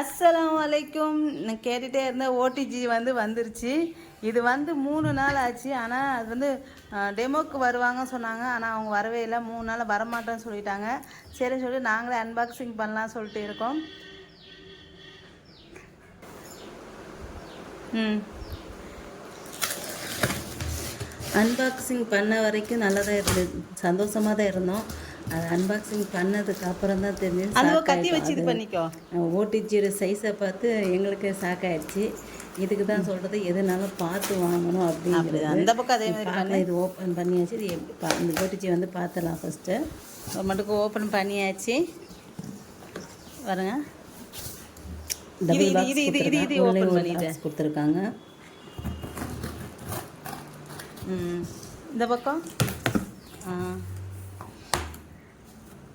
அஸ்ஸலாமு அலைக்கும். கேட்டுகிட்டே இருந்தேன் ஓடிஜி வந்து வந்துருச்சு. இது வந்து மூணு நாள் ஆச்சு. ஆனால் அது வந்து டெமோக்கு வருவாங்கன்னு சொன்னாங்க. ஆனால் அவங்க வரவே இல்லை. மூணு நாள் வரமாட்டேன்னு சொல்லிட்டாங்க. சரி சொல்லி நாங்களே அன்பாக்சிங் பண்ணலாம் சொல்லிட்டு இருக்கோம். ம். அன்பாக்சிங் பண்ண வரைக்கும் நல்லா தான் இருந்தது சந்தோஷமாக தான் இருந்தோம். அது அன்பாக்சிங் பண்ணதுக்கு அப்புறம் தான் தெரிஞ்சு அது கத்தி வச்சு இது பண்ணிக்கோ. ஓடிஜியோட சைஸை பார்த்து எங்களுக்கு ஷாக் ஆயிடுச்சு. இதுக்கு தான் சொல்கிறது எதுனாலும் பார்த்து வாங்கணும் அப்படிங்கிறது. அந்த பக்கம் அதே மாதிரி பார்க்கலாம் இது ஓப்பன் பண்ணியாச்சு. இது எப்படி இந்த ஓடிஜி வந்து பார்த்துலாம் ஃபஸ்ட்டு ஒரு மட்டுக்கு ஓப்பன் பண்ணியாச்சு. பாருங்க. Double box. கொடுத்துருக்காங்க. ம். இந்த பக்கம்? ஆ.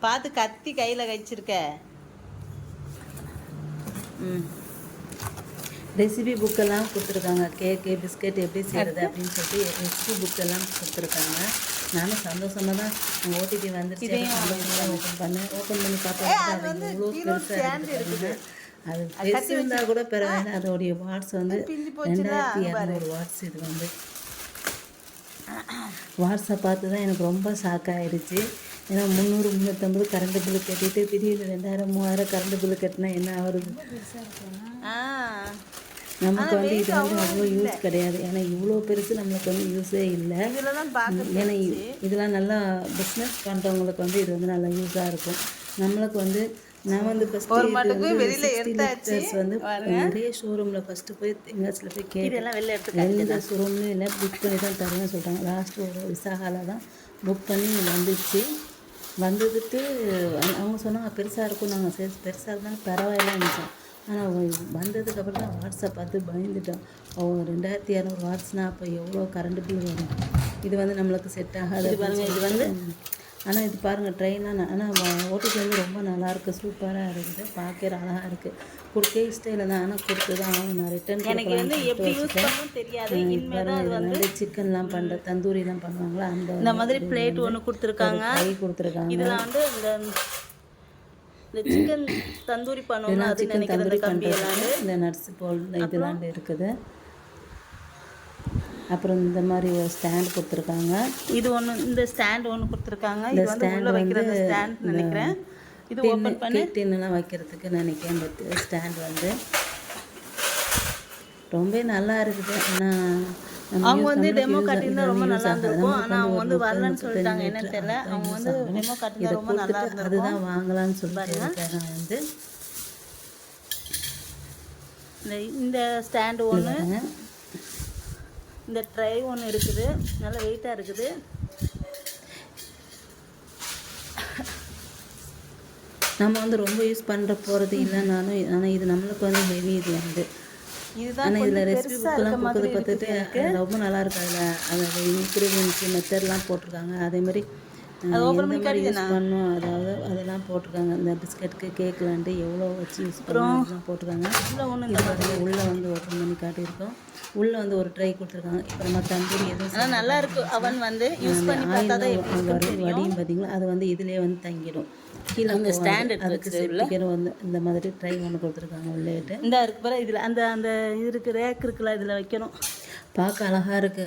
பார்த்து கத்தி கையில் வச்சிருக்க ம். ரெசிபி புக்கெல்லாம் கொடுத்துருக்காங்க. கேக்கு பிஸ்கட் எப்படி செய்கிறது அப்படின்னு சொல்லிட்டு ரெசிபி புக்கெல்லாம் கொடுத்துருக்காங்க. நானும் சந்தோஷமாக தான் ஓடிபி வந்துருச்சு. ஓப்பன் பண்ணேன். ஓப்பன் பண்ணி பார்த்தா அது இவ்வளோ பெருசாக இருக்குது அது பெருசு இருந்தால் கூட பரவாயில்ல. அதோடைய வாட்ஸ் வந்து ரெண்டாயிரத்தி இரநூறு வாட்ஸ் இது வந்து. வாட்ஸை பார்த்து தான் எனக்கு ரொம்ப ஷாக் ஆயிடுச்சு ஏன்னா முந்நூறு முந்நூற்றம்பது கரண்ட் பில்லு கட்டிட்டு திடீர்னு ரெண்டாயிரம் மூவாயிரம் கரண்ட் பில்லு கட்டினா என்ன ஆகுது ஆ. நமக்கு வந்து இது வந்து அவ்வளோ யூஸ் கிடையாது. ஏன்னா இவ்வளோ பெருசு நம்மளுக்கு வந்து யூஸே இல்லை. ஏன்னா இதெல்லாம் நல்லா பிஸ்னஸ் பண்ணுறவங்களுக்கு வந்து இது வந்து நல்லா யூஸாக இருக்கும். நம்மளுக்கு வந்து நான் வந்து ஃபஸ்ட்டு வந்து நிறைய ஷோரூமில் ஃபஸ்ட்டு போய் கேட்டேன் இதெல்லாம் வெளில எடுத்து எந்த ஷோரூம்லையும் இல்லை புக் பண்ணி தான் தருவேன்னு சொல்லிட்டாங்க. லாஸ்ட்டு ஒரு விசாகால தான் புக் பண்ணி வந்துச்சு. வந்ததுக்கு அவங்க- அவங்க சொன்னாங்க பெருசாக இருக்கும் நாங்கள் சரி பெருசாக இருந்தாலும் பரவாயில்ல நினச்சோம் ஆனால் வந்ததுக்கப்புறம் தான் வாட்ஸ்அப் பார்த்து பயந்துட்டோம் ஓ ரெண்டாயிரத்தி இரநூறு வாட்ஸ்னா அப்போ எவ்வளோ கரண்ட் பில் வரும்? இது வந்து நம்மளுக்கு செட் ஆகாது. இது வந்து ஆனால் இது பாருங்கள் ட்ரெயினாக ஆனால் ஓட்டிட்டு வந்து ரொம்ப நல்லாயிருக்கு. சூப்பராக இருக்குது. பார்க்கற அழகாக இருக்குது கொடுக்க இஷ்டம் இல்லை தான். ஆனால் கொடுத்து தான். நான் ரிட்டர்ன் எனக்கு வந்து எப்படி யூஸ் பண்ணணும் தெரியாது. வந்து சிக்கன்லாம் பண்ணுற தந்தூரிலாம் பண்ணுவாங்களா? அந்த இந்த மாதிரி பிளேட் ஒன்று கொடுத்துருக்காங்க. கை கொடுத்துருக்காங்க. இதெல்லாம் வந்து இந்த இந்த சிக்கன் தந்தூரி பண்ணுவோம் அது சிக்கன் தந்தூரி பண்ணுறதுக்கு இந்த நட்ஸ் போல் இதெல்லாம் இருக்குது. அப்புறம் இந்த மாதிரி ஒரு ஸ்டாண்ட் கொடுத்துருக்காங்க. இது ஒன்று இந்த ஸ்டாண்ட் ஒன்று கொடுத்துருக்காங்க. வந்து உள்ள வைக்கிற ஸ்டாண்ட் நினைக்கிறேன். இது ஓப்பன் பண்ணி. டின்னுலாம் வைக்கிறதுக்கு நினைக்கிறேன் இந்த ஸ்டாண்ட் வந்து. ரொம்ப நல்லா இருக்குது. ஆனால் அவங்க வந்து டெமோ காட்டியிருந்தா ரொம்ப நல்லா இருந்திருக்கும். ஆனால் அவங்க வந்து வரலன்னு சொல்லிட்டாங்க. என்னன்னு தெரியல. அவங்க வந்து டெமோ காட்டியிருந்தா ரொம்ப நல்லா இருந்திருக்கும். அதுதான் வாங்கலாம்னு சொல்லிட்டு வந்து. இந்த இந்த ஸ்டாண்டு ஒன்று. இந்த ட்ரை ஒன்று இருக்குது. நல்லா வெயிட்டாக இருக்குது. நம்ம வந்து ரொம்ப யூஸ் பண்ணுற போகிறது இல்லைனாலும் ஆனால் இது நம்மளுக்கு வந்து ஹெவி இது வந்து. ஆனால் இதில் ரெசிபி புக்கெல்லாம் கொடுக்குறது பார்த்துட்டு ரொம்ப நல்லா இருக்கு அதில். அதில் இன்க்ரீடியன்ஸ் மெத்தட்லாம் போட்டிருக்காங்க. அதே எந்த மாதிரி யூஸ் பண்ணும் அதாவது அதெல்லாம் போட்டிருக்காங்க. இந்த பிஸ்கட்டுக்கு கேக்லான்ட்டு எவ்வளோ வச்சு யூஸ் பண்ணலாம் போட்டிருக்காங்க. உள்ள ஒன்று இது பாருங்க உள்ளே வந்து ஓப்பன் பண்ணி காட்டியிருக்கோம். உள்ளே வந்து ஒரு ட்ரை கொடுத்துருக்காங்க. இப்போ நம்ம தந்தூரி எதுவும் ஆனால் நல்லா இருக்கு. அவன் வந்து யூஸ் பண்ணி பார்த்தா தான் எப்படி வடி வடியும் பார்த்தீங்களா? அது வந்து இதுலேயே வந்து தங்கிடும். கீழே அந்த எடுத்து அதுக்கு ஸ்டிக்கர் வந்து இந்த மாதிரி ட்ரை ஒன்று கொடுத்துருக்காங்க உள்ளேட்டு. இந்த இருக்கு பாரு இதில் அந்த அந்த இது இருக்கு ரேக் இருக்குல்ல இதில் வைக்கணும். பார்க்க அழகா இருக்கு.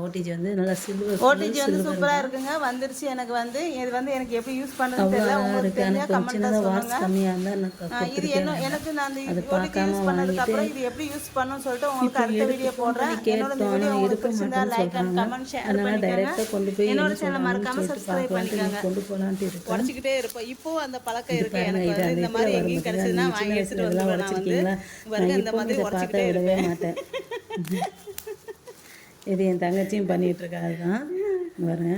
ஓடிஜி வந்து நல்லா சில்வர் ஓடிஜி வந்து சூப்பராக இருக்குங்க. வந்துருச்சு. எனக்கு வந்து இது வந்து எனக்கு எப்படி யூஸ் பண்ணுறது தெரியல. உங்களுக்கு இருக்கு. தெரிஞ்சா கமெண்ட்ல சொல்லுங்க. கம்மியாக இருந்தால் எனக்கு இது என்ன எனக்கு நான் அந்த ஓடிஜி யூஸ் பண்ணதுக்கு அப்புறம் இது எப்படி யூஸ் பண்ணணும்னு சொல்லிட்டு உங்களுக்கு அடுத்த வீடியோ போடுறேன். என்னோட வீடியோ உங்களுக்கு பிடிச்சிருந்தா லைக் அண்ட் கமெண்ட் ஷேர் கொண்டு போய் என்னோட என்ன சேனல் மறக்காம சப்ஸ்கிரைப் பண்ணிக்கோங்க. கொண்டு போகலான்ட்டு இருக்கேன். உடச்சிக்கிட்டே இருப்போம் இப்போ அந்த பழக்கம் இருக்கு. எனக்கு இது வந்து இந்த மாதிரி எங்கேயும் கிடைச்சதுன்னா வாங்கி எடுத்துட்டு வயசுல வந்துடுவேன் நான் வந்து. இந்த மாதிரி இதை விடவே இருப்பேன். மாட்டேன். இது என் தங்கச்சியும் பண்ணிட்டு இருக்கா அதுதான் பாருங்க.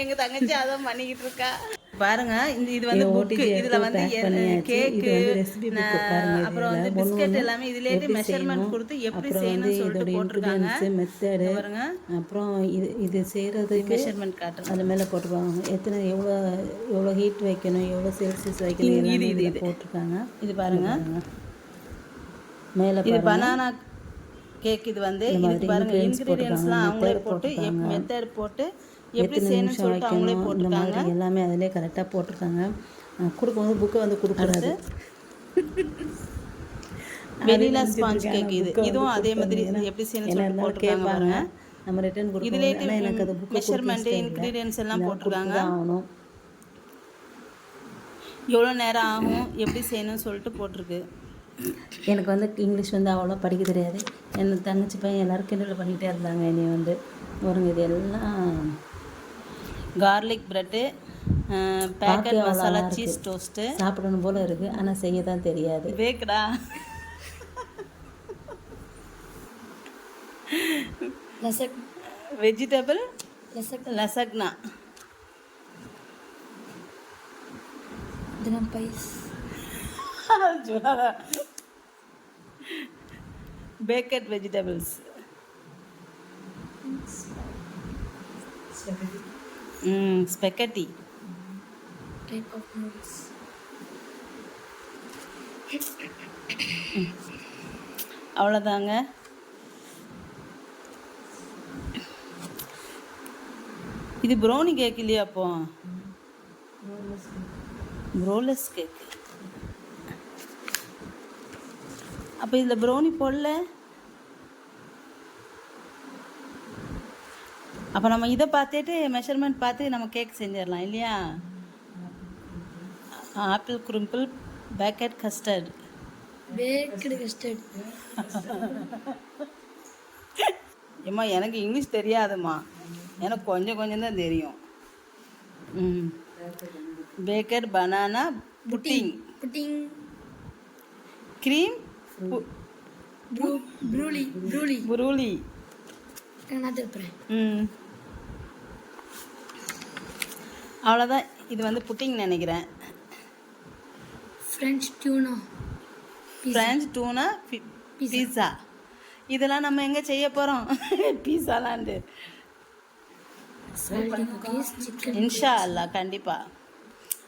எங்க தங்கச்சி அதான் பண்ணிக்கிட்டு இருக்கா பாருங்க இந்த இது வந்து இது புக் OTG இதுல வந்து. கேக்கு இது. அப்புறம் வந்து பிஸ்கட் எல்லாமே இதுலயே மெஷர்மெண்ட் செய்யணும், கொடுத்து எப்படி செய்யணும்னு சொல்லிட்டு இதோட போட்டிருக்காங்க. மெத்தடு பாருங்க. அப்புறம் இது இது செய்கிறதுக்கு மெஷர்மெண்ட் காட்டுறேன் அது மேலே போட்டிருப்பாங்க. எத்தனை எவ்வளோ எவ்வளோ ஹீட் வைக்கணும் எவ்வளோ செல்சியஸ் வைக்கணும் எல்லாமே இதுல போட்டிருக்காங்க. இது பாருங்க. மேலே இது பனானா கேக் இது வந்து இது பாருங்க இன்கிரீடியன்ஸ்லாம் அவங்களே போட்டு மெத்தட் போட்டு எப்படி செய்யணும்னு சொல்லிட்டு அவங்களே போட்டிருக்காங்க. எல்லாமே அதிலே கரெக்டாக போட்டிருக்காங்க. கொடுக்கும்போது புக்கை வந்து கொடுக்குறது வெனிலா ஸ்பாஞ்ச் கேக் இது. இதுவும் அதே மாதிரி எப்படி செய்யணும் என்ன சொல்லிட்டு போட்டிருக்காங்க பாருங்க. நம்ம ரிட்டர்ன் கொடுக்கணும் எனக்கு அது புக்கு மெஷர்மெண்ட்டு இன்க்ரீடியன்ஸ் எல்லாம் போட்டிருக்காங்க. ஆகணும். எவ்வளோ நேரம் ஆகும்? எப்படி செய்யணும்னு சொல்லிட்டு போட்டிருக்கு. எனக்கு வந்து இங்கிலீஷ் வந்து அவ்வளோ படிக்க தெரியாது. என் தங்கச்சி பையன் எல்லாரும் கிண்டல் பண்ணிகிட்டே இருந்தாங்க. என்னை வந்து ஒருங்க இது எல்லாம் garlic bread packet masala cheese toast சாப்பிடணும் போல இருக்குது ஆனால் செய்ய தான் தெரியாது. பேக்கடா லசக் வெஜிடபிள் லசக் லசக்னா. தினம் பைஸ். பேக்கட் வெஜிடபிள்ஸ் ஸ்பெக்கட்டி அவ்வளோதாங்க. இது ப்ரௌனி கேக் இல்லையா அப்போ? ப்ரோலஸ் கேக் அப்போ இதில் ப்ரௌனி போடல. அப்போ நம்ம இதை பார்த்துட்டு மெஷர்மெண்ட் பார்த்து நம்ம கேக் செஞ்சிடலாம் இல்லையா? Apple crumble packet custard baked custard ஏம்மா எனக்கு இங்கிலீஷ் தெரியாதும்மா. எனக்கு கொஞ்சம் கொஞ்சம் தான் தெரியும். ம். Baker banana pudding pudding creme brulee brulee brulee நான் திருப்புறேன் ம். அவ்வளோதான் இது வந்து புட்டிங் நினைக்கிறேன். ஃப்ரெஞ்ச் டியூனா ஃப்ரெஞ்ச் டூனா பீஸா இதெல்லாம் நம்ம எங்கே செய்ய போகிறோம் சிக்கன் இன்ஷா அல்லா கண்டிப்பாக